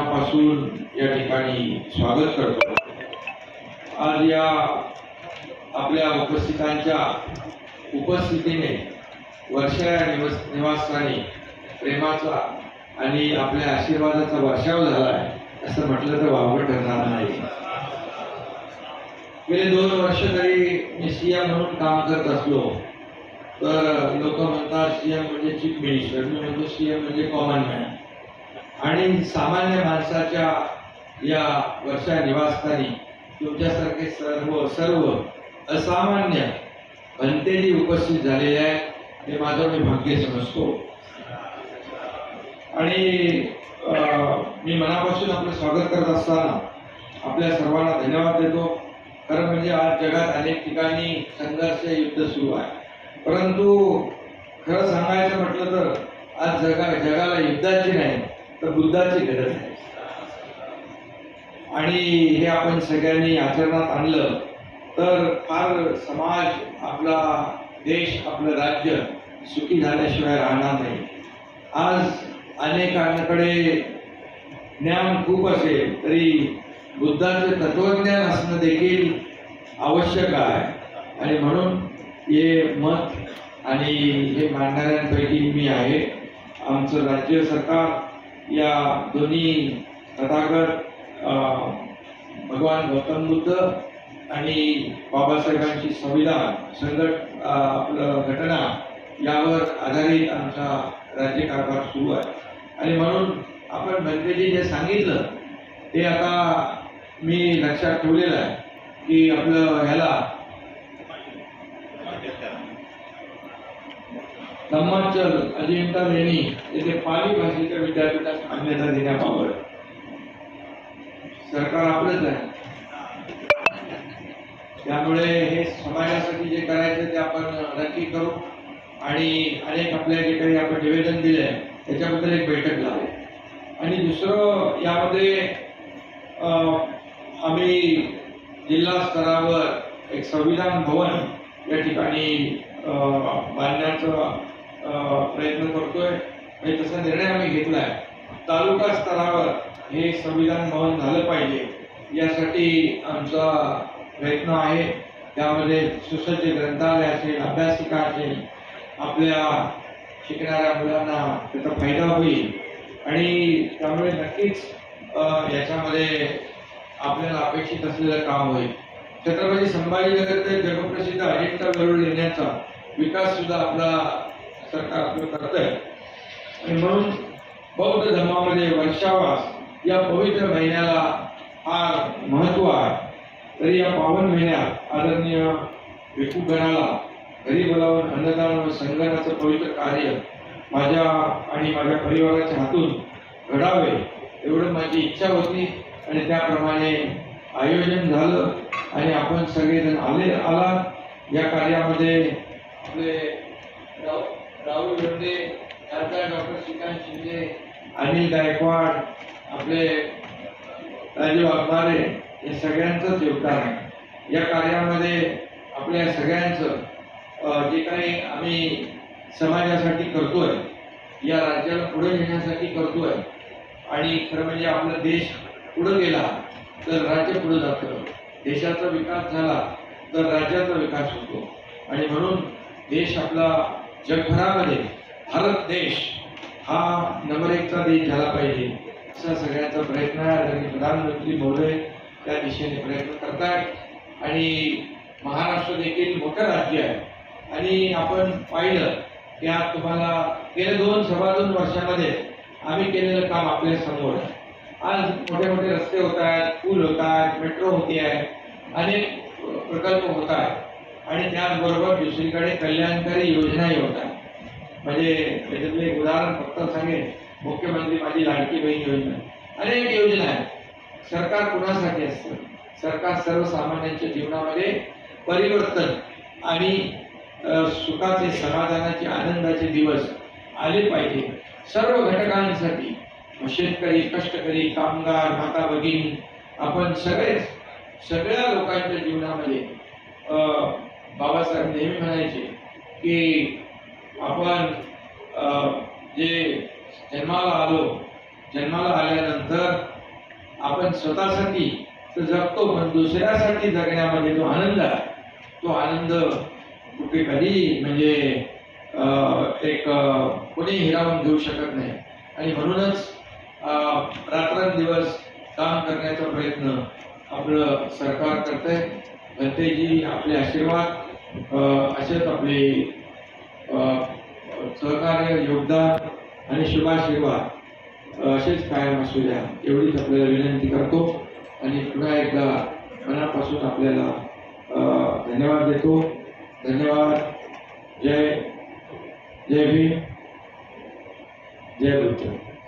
मनापासून या ठिकाणी स्वागत करतो. आज या आपल्या उपस्थितांच्या उपस्थितीने वर्षा या निवस निवासस्थानी प्रेमाचा आणि आपल्या आशीर्वादाचा वर्षाव झाला आहे असं म्हटलं तर वावर ठरणार नाही. गेले दोन वर्ष तरी मी सी एम म्हणून काम करत असलो तर लोक म्हणतात सी एम म्हणजे चीफ मिनिस्टर. मी म्हणतो सी एम म्हणजे कॉमन मॅन. आणि सामान्य माणसाच्या या वर्षा निवासस्थानी तुमच्यासारखे सर्व सर्व असामान्य भंतेजी उपस्थित झालेले आहेत हे माझं मी भाग्य समजतो. आणि मी मनापासून आपलं स्वागत करत असताना आपल्या सर्वांना धन्यवाद देतो. खरं म्हणजे आज जगात अनेक ठिकाणी संघर्ष युद्ध सुरू आहे. परंतु खरं सांगायचं म्हटलं तर आज जगा जगाला युद्धाची नाही. तर बुद्धाची गरज आहे. आणि हे आपण सगळ्यांनी आचरणात आणलं तर फार समाज आपला देश आपलं राज्य सुखी झाल्याशिवाय राहणार नाही. आज अनेकांकडे ज्ञान खूप असेल तरी बुद्धाचे तत्वज्ञान असणं देखील आवश्यक आहे. आणि म्हणून हे मत आणि हे मांडणाऱ्यांपैकी मी आहे. आमचं राज्य सरकार या दोन्ही तथागत भगवान गौतम बुद्ध आणि बाबासाहेबांची संविधान संघट आपलं घटना यावर आधारित आमचा राज्यकारभार सुरू आहे. आणि म्हणून आपण बनतेजी जे सांगितलं ते आता मी लक्षात ठेवलेलं आहे की आपलं ह्याला धम्माचल अजिंठा लेणी येथे पाली भाषेच्या विद्यापीठात मान्यता देण्याबाबत सरकार आपलंच आहे. त्यामुळे हे समाजासाठी जे करायचं ते आपण नक्की करू आणि अनेक आपल्या जे काही आपण निवेदन दिले आहे त्याच्याबद्दल एक बैठक लावू. आणि दुसरं यामध्ये अं, आम्ही जिल्हा स्तरावर एक संविधान भवन या ठिकाणी अं, प्रयत्न करतोय. आणि तसा निर्णय आम्ही घेतला आहे तालुका स्तरावर हे संविधान भवन झालं पाहिजे यासाठी आमचा प्रयत्न आहे. त्यामध्ये सुसज्ज ग्रंथालय असेल अभ्यासिका असेल आपल्या शिकणाऱ्या मुलांना त्याचा फायदा होईल. आणि त्यामुळे नक्कीच याच्यामध्ये आपल्याला अपेक्षित असलेलं काम होईल. छत्रपती संभाजीनगर ते जगप्रसिद्ध अजिंठा वेरूळ लेण्याचा विकास सुद्धा आपला सरकार आपलं करत आहे आणि म्हणून बौद्ध धर्मामध्ये वर्षावास या पवित्र महिन्याला फार महत्त्व आहे. तरी या पावन महिन्यात आदरणीय भिक्खूगणाला घरी बोलावून अन्नदान व संगणाचं पवित्र कार्य माझ्या आणि माझ्या परिवाराच्या हातून घडावे एवढं माझी इच्छा होती. आणि त्याप्रमाणे आयोजन झालं आणि आपण सगळेजण आले आला या कार्यामध्ये आपले राहुल लोंढे खासदार डॉक्टर श्रीकांत शिंदे अनिल गायकवाड आपले राजीव वाघमारे हे सगळ्यांचंच योगदान आहे. या कार्यामध्ये आपल्या सगळ्यांचं जे काही आम्ही समाजासाठी करतोय या राज्याला पुढे नेण्यासाठी करतोय आणि खरं म्हणजे आपला देश पुढं गेला तर राज्य पुढं जातं. देशाचा विकास झाला तर राज्याचा विकास होतो. आणि म्हणून देश आपला जगभरामध्ये भारत देश हा नंबर एकचा देश झाला पाहिजे. असा सगळ्यांचा प्रयत्न आहे. आदरणीय प्रधानमंत्री महोदय त्या दिशेने प्रयत्न करतायत. आणि महाराष्ट्र देखील मोठं राज्य आहे. आणि आपण पाहिलं की आज तुम्हाला गेल्या दोन सव्वा दोन वर्षामध्ये आम्ही केलेलं काम आपल्यासमोर आहे. आज मोठे मोठे रस्ते होत आहेत पूल होत आहेत मेट्रो होती आहे अनेक प्रकल्प होत आहेत. आणि त्याचबरोबर दुसरीकडे कल्याणकारी योजनाही होत म्हणजे त्याच्यातलं एक उदाहरण फक्त सांगेन. मुख्यमंत्री माझी लाडकी बहीण योजना. अनेक योजना आहेत. सरकार कुणासाठी असतं? सरकार सर्वसामान्यांच्या जीवनामध्ये परिवर्तन आणि सुखाचे समाधानाचे आनंदाचे दिवस आले पाहिजे. सर्व घटकांसाठी शेतकरी कष्टकरी कामगार माता भगिनी आपण सगळेच सगळ्या लोकांच्या जीवनामध्ये बाबासाहेब नेहमी म्हणायचे की आपण जे जन्माला आलो जन्माला आल्यानंतर आपण स्वतःसाठी तर जगतो पण दुसऱ्यासाठी जगण्यामध्ये जो आनंद आहे तो आनंद कुठे कधी म्हणजे अं, एक कोणी हिरावून घेऊ शकत नाही. आणि म्हणूनच अं, रात्रंदिवस काम करण्याचा प्रयत्न आपलं सरकार करतंय. जनतेची आपले आशीर्वाद असेच आपले अं, सहकार्य योगदान आणि शुभाशीर्वाद असेच कायम असू द्या. एवढीच आपल्याला विनंती करतो आणि पुन्हा एकदा मनापासून आपल्याला अं, धन्यवाद देतो. धन्यवाद. जय जय भीम. जय बुद्ध